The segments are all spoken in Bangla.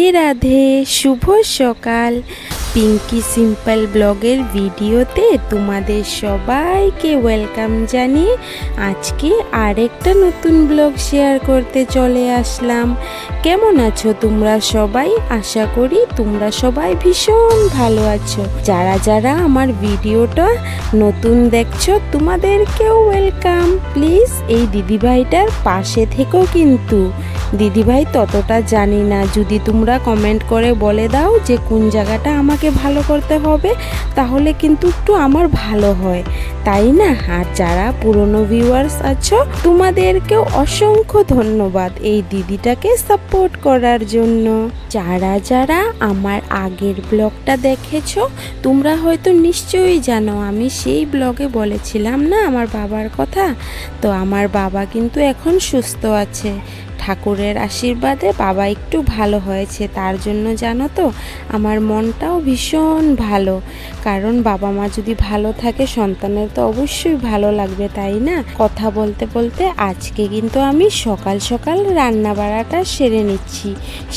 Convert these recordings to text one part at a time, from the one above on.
রাধে রাধে শুভ সকাল। পিঙ্কি সিম্পল ব্লগের ভিডিওতে তোমাদের সবাইকে ওয়েলকাম জানিয়ে আজকে আরেকটা নতুন ব্লগ শেয়ার করতে চলে আসলাম। কেমন আছো তোমরা সবাই? আশা করি তোমরা সবাই ভীষণ ভালো আছো। যারা যারা আমার ভিডিওটা নতুন দেখছ, তোমাদেরকেও ওয়েলকাম প্লিজ এই দিদিভাইটার পাশে থেকেও কিন্তু। দিদিভাই ততটা জানি না। যদি তোমরা কমেন্ট করে বলে দাও যে কোন জায়গাটা আমাকে ভালো করতে হবে, তাহলে কিন্তু একটু আমার ভালো হয়। তাই না? আর যারা পুরনো ভিউয়ার্স আছো, তোমাদেরকেও অসংখ্য ধন্যবাদ এই দিদিটাকে সাপোর্ট করার জন্য। যারা যারা আমার আগের ব্লগটা দেখেছ, তোমরা হয়তো নিশ্চয়ই জানো, আমি সেই ব্লগে বলেছিলাম না আমার বাবার কথা? তো আমার বাবা কিন্তু এখন সুস্থ আছে। ঠাকুরের আশীর্বাদে বাবা একটু ভালো হয়েছে, তার জন্য জানো তো আমার মনটাও ভীষণ ভালো। কারণ বাবা মা যদি ভালো থাকে, সন্তানের তো অবশ্যই ভালো লাগবে, তাই না? কথা বলতে বলতে আজকে কিন্তু আমি সকাল সকাল রান্না বাড়াটা সেরে নিচ্ছি।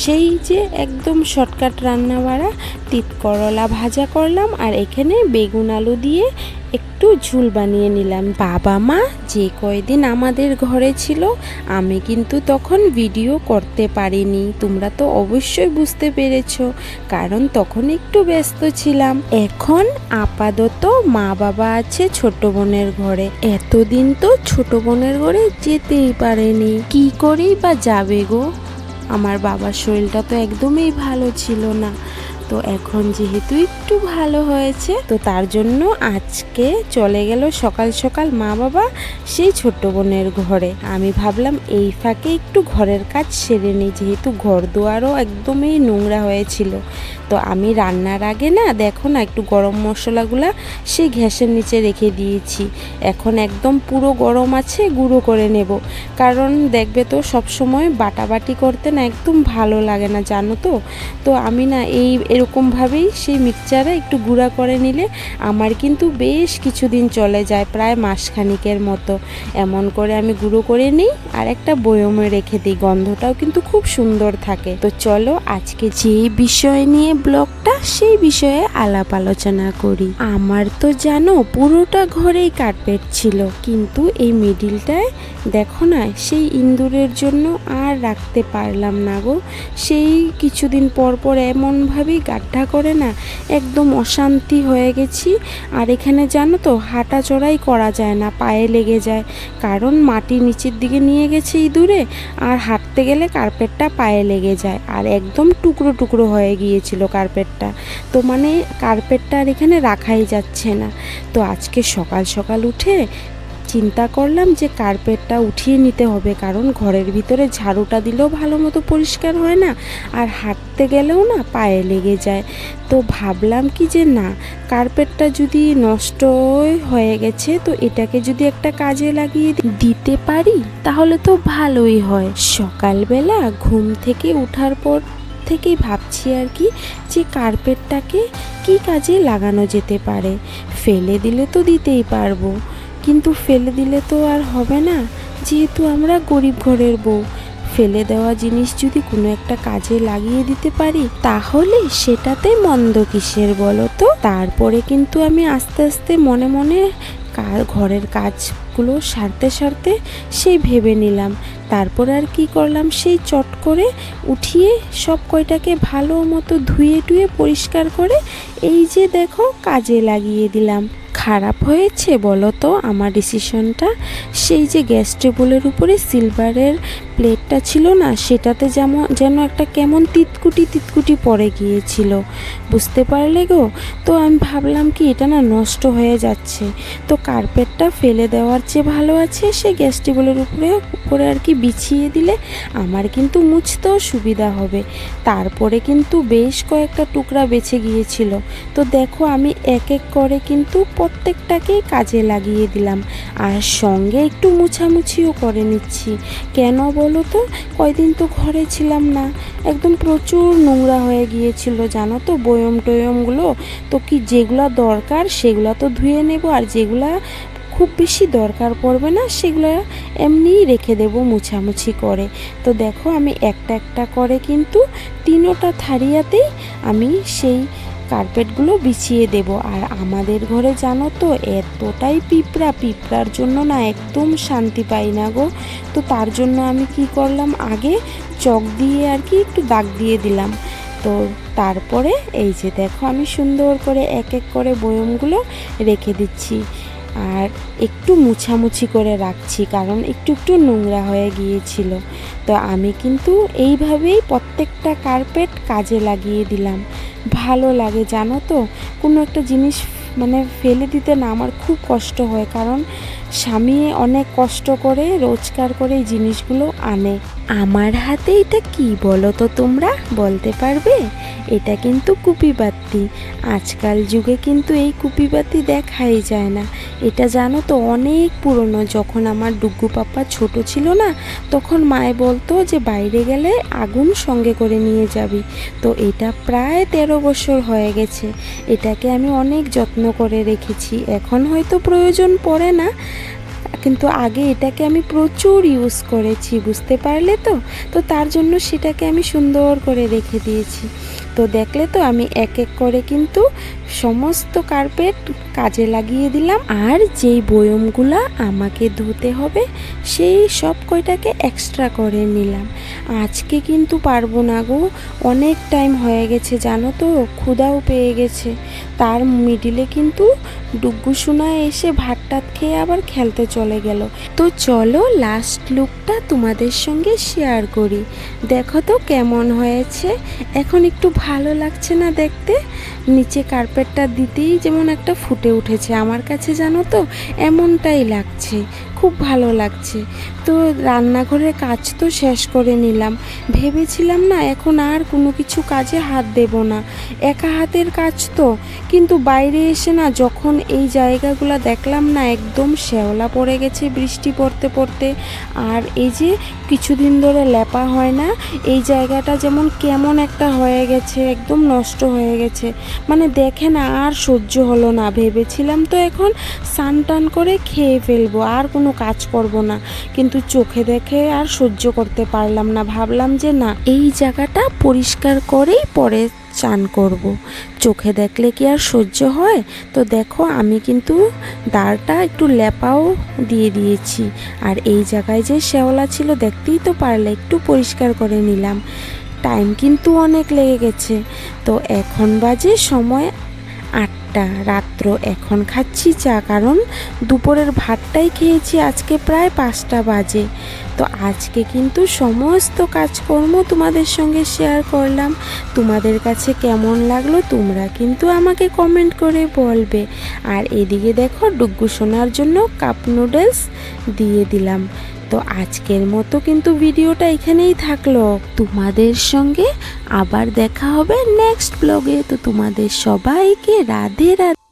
সেই যে একদম শর্টকাট রান্না বাড়া তিত করলা ভাজা করলাম আর এখানে বেগুন আলু দিয়ে একটু ঝুল বানিয়ে নিলাম। বাবা মা, যে কয়দিন আমাদের ঘরে ছিল, আমি কিন্তু তখন ভিডিও করতে পারিনি। তোমরা তো অবশ্যই বুঝতে পেরেছ, কারণ তখন একটু ব্যস্ত ছিলাম। এখন আপাতত মা বাবা আছে ছোট বোনের ঘরে। এতদিন তো ছোট বোনের ঘরে যেতেই পারেনি। কি করেই বা যাবে গো? আমার বাবার শরীরটা তো একদমই ভালো ছিল না। তো এখন যেহেতু একটু ভালো হয়েছে, তো তার জন্য আজকে চলে গেল সকাল সকাল মা বাবা সেই ছোট্ট বোনের ঘরে। আমি ভাবলাম এই ফাঁকে একটু ঘরের কাজ সেরে নিই, যেহেতু ঘর দুয়ারও একদমই নোংরা হয়েছিল। তো আমি রান্নার আগে না, দেখো না, একটু গরম মশলাগুলা সেই ঘ্যাসের নিচে রেখে দিয়েছি। এখন একদম পুরো গরম আছে, গুঁড়ো করে নেব। কারণ দেখবে তো সব সময় বাটাবাটি করতে না একদম ভালো লাগে না, জানো তো? তো আমি না এই এরকমভাবেই সেই মিক্সচারে একটু গুঁড়া করে নিলে আমার কিন্তু বেশ কিছুদিন চলে যায়, প্রায় মাসখানিকের মতো। এমন করে আমি গুঁড়ো করে নিই আর একটা বয়মে রেখে দিই, গন্ধটাও কিন্তু খুব সুন্দর থাকে। তো চলো আজকে যে বিষয় নিয়ে ব্লগটা সেই বিষয়ে আলাপ আলোচনা করি। আমার তো জানো পুরোটা ঘরেই কার্পেট ছিল, কিন্তু এই মিডিলটায় দেখো না, সেই ইন্দুরের জন্য আর রাখতে পারলাম না গো। সেই কিছুদিন পর পর এমনভাবেই গাড্ডা করে না, একদম অশান্তি হয়ে গেছি। আর এখানে জানো তো হাঁটা চড়াই করা যায় না, পায়ে লেগে যায়। কারণ মাটি নিচের দিকে নিয়ে গেছে ইঁদুরে, আর হাঁটতে গেলে কার্পেটটা পায়ে লেগে যায়। আর একদম টুকরো টুকরো হয়ে গিয়েছিল কার্পেটটা তো মানে কার্পেটটা আর এখানে রাখাই যাচ্ছে না। তো আজকে সকাল সকাল উঠে চিন্তা করলাম যে কার্পেটটা উঠিয়ে নিতে হবে, কারণ ঘরের ভিতরে ঝাড়ুটা দিলেও ভালো মতো পরিষ্কার হয় না আর হাঁটতে গেলেও না পায়ে লেগে যায়। তো ভাবলাম কি যে না, কার্পেটটা যদি নষ্ট হয়ে গেছে তো এটাকে যদি একটা কাজে লাগিয়ে দিতে পারি তাহলে তো ভালোই হয়। সকালবেলা ঘুম থেকে ওঠার পর থেকেই ভাবছি আর কি যে কার্পেটটাকে কি কাজে লাগানো যেতে পারে? ফেলে দিলে তো দিতেই পারব। কিন্তু ফেলে দিলে তো আর হবে না। যেহেতু আমরা গরিব ঘরের বউ, ফেলে দেওয়া জিনিস যদি কোনো একটা কাজে লাগিয়ে দিতে পারি, তাহলে সেটাতে মন্দ কিসের বলো তো? তারপরে কিন্তু আমি আস্তে আস্তে মনে মনে কার ঘরের কাজগুলো সারতে সারতে সেই ভেবে নিলাম। তারপর আর কি করলাম? সেই চট করে উঠিয়ে সব কয়টাকে ভালো মতো ধুয়ে টুয়ে পরিষ্কার করে এই যে দেখো কাজে লাগিয়ে দিলাম। খারাপ হয়েছে বলো তো? আমার ডিসিশনটা সেই যে গ্যাস টেবলের উপরে সিলভারের প্লেটটা ছিল না, সেটাতে যেমন, যেন একটা কেমন তিতকুটি তিতকুটি পড়ে গিয়েছিল। বুঝতে পারলে গো? তো আমি ভাবলাম কি, এটা না নষ্ট হয়ে যাচ্ছে। তো কার্পেটটা ফেলে দেওয়ার চেয়ে ভালো আছে, সে গ্যাস টেবলের উপরে উপরে আর কি বিছিয়ে দিলে আমার কিন্তু মুছতেও সুবিধা হবে। তারপরে কিন্তু বেশ কয়েকটা টুকরা বেছে গিয়েছিল। তো দেখো, আমি এক এক করে কিন্তু প্রত্যেকটাকেই কাজে লাগিয়ে দিলাম। আর সঙ্গে একটু মুছামুছিও করে নিচ্ছি। কেন বলো তো কয়দিন তো ঘরে ছিলাম না। একদম প্রচুর নোংরা হয়ে গিয়েছিল, জানো তো? বয়ম টয়মগুলো। তো কি যেগুলো দরকার সেগুলো তো ধুয়ে নেব, আর যেগুলা খুব বেশি দরকার পড়বে না সেগুলো এমনিই রেখে দেবো মুছামুছি করে। তো দেখো, আমি একটা একটা করে কিন্তু তিনোটা থারিয়াতেই আমি সেই কার্পেটগুলো বিছিয়ে দেব। আর আমাদের ঘরে জানো তো, এতটাই পিঁপড়া, পিঁপড়ার জন্য না একদম শান্তি পাই না গো। তো তার জন্য আমি কি করলাম? আগে চক দিয়ে আর কি একটু দাগ দিয়ে দিলাম। তো তারপরে এই যে দেখো আমি সুন্দর করে এক এক করে বয়মগুলো রেখে দিচ্ছি। আর একটু মুছামুছি করে রাখছি, কারণ একটু একটু নোংরা হয়ে গিয়েছিল। তো আমি কিন্তু এইভাবেই প্রত্যেকটা কার্পেট কাজে লাগিয়ে দিলাম। ভালো লাগে, জানো তো? কোনো একটা জিনিস মানে ফেলে দিতে না আমার খুব কষ্ট হয়, কারণ স্বামী অনেক কষ্ট করে, রোজগার করে এই জিনিসগুলো আনে। আমার হাতে এটা কি বলো তো তোমরা? বলতে পারবে? এটা কিন্তু কুপিবাতি। আজকাল যুগে কিন্তু এই কুপিবাতি দেখাই যায় না। এটা জানো তো অনেক পুরনো, যখন আমার ডুগ্গু পাপ্পা ছোট ছিল না, তখন মায়ে বলতো যে বাইরে গেলে আগুন সঙ্গে করে নিয়ে যাবি। তো এটা প্রায় তেরো বছর হয়ে গেছে। এটাকে আমি অনেক যত্ন করে রেখেছি। এখন হয়তো প্রয়োজন পড়ে না। কিন্তু আগে এটাকে আমি প্রচুর ইউজ করেছি, বুঝতে পারলে তো? তো তার জন্য সেটাকে আমি সুন্দর করে রেখে দিয়েছি। তো দেখলে তো আমি এক এক করে কিন্তু সমস্ত কার্পেট কাজে লাগিয়ে দিলাম। আর যেই বয়মগুলা আমাকে ধুতে হবে, সেই সব কয়টাকে এক্সট্রা করে নিলাম। আজকে কিন্তু পারব না গো, অনেক টাইম হয়ে গেছে, জানো তো ক্ষুদাও পেয়ে গেছে। তার মিডিলে কিন্তু ডুগ্গু সোনা এসে ভাত টাত খেয়ে আবার খেলতে চলে গেল। তো চলো লাস্ট লুকটা তোমাদের সঙ্গে শেয়ার করি। দেখো তো কেমন হয়েছে। এখন একটু ভালো লাগছে না দেখতে। নিচে কার্পেটটা দিতেই যেমন একটা ফুটে উঠেছে। আমার কাছে জানো তো, এমনটাই লাগছে। খুব ভালো লাগছে। তো রান্নাঘরের কাজ তো শেষ করে নিলাম। ভেবেছিলাম না এখন আর কোনো কিছু কাজে হাত দেব না। একা হাতের কাজ তো, কিন্তু বাইরে এসে না যখন এই জায়গাগুলো দেখলাম না একদম শ্যাওলা পড়ে গেছে বৃষ্টি পড়তে পড়তে। আর এই যে কিছুদিন ধরে লেপা হয় না, এই জায়গাটা যেমন কেমন একটা হয়ে গেছে, একদম নষ্ট হয়ে গেছে। মানে দেখে না আর সহ্য হলো না। ভেবেছিলাম তো এখন স্নান টান করে খেয়ে ফেলব, আর কোনো কাজ করব না। কিন্তু চোখে দেখে আর সহ্য করতে পারলাম না। ভাবলাম যে না, এই জায়গাটা পরিষ্কার করেই পরে চান করব। চোখে দেখলে কি আর সহ্য হয়? তো দেখো, আমি কিন্তু দাঁড়টা একটু লেপাও দিয়ে দিয়েছি। আর এই জায়গায় যে শ্যাওলা ছিল, দেখতেই তো পারলে, একটু পরিষ্কার করে নিলাম। টাইম কিন্তু অনেক লেগে গেছে। তো এখন বাজে সময় আটটা রাত্র এখন খাচ্ছি চা, কারণ দুপুরের ভাতটাই খেয়েছি আজকে প্রায় পাঁচটা বাজে। তো আজকে কিন্তু সমস্ত কাজকর্ম তোমাদের সঙ্গে শেয়ার করলাম। তোমাদের কাছে কেমন লাগল তোমরা কিন্তু আমাকে কমেন্ট করে বলবে। আর এদিকে দেখো ডুগ্গু সোনার জন্য কাপ নুডলস দিয়ে দিলাম। তো আজকের মতো কিন্তু ভিডিওটা এখানেই থাকল। তোমাদের সঙ্গে আবার দেখা হবে নেক্সট ব্লগে তো তোমাদের সবাইকে রাধে রাধে।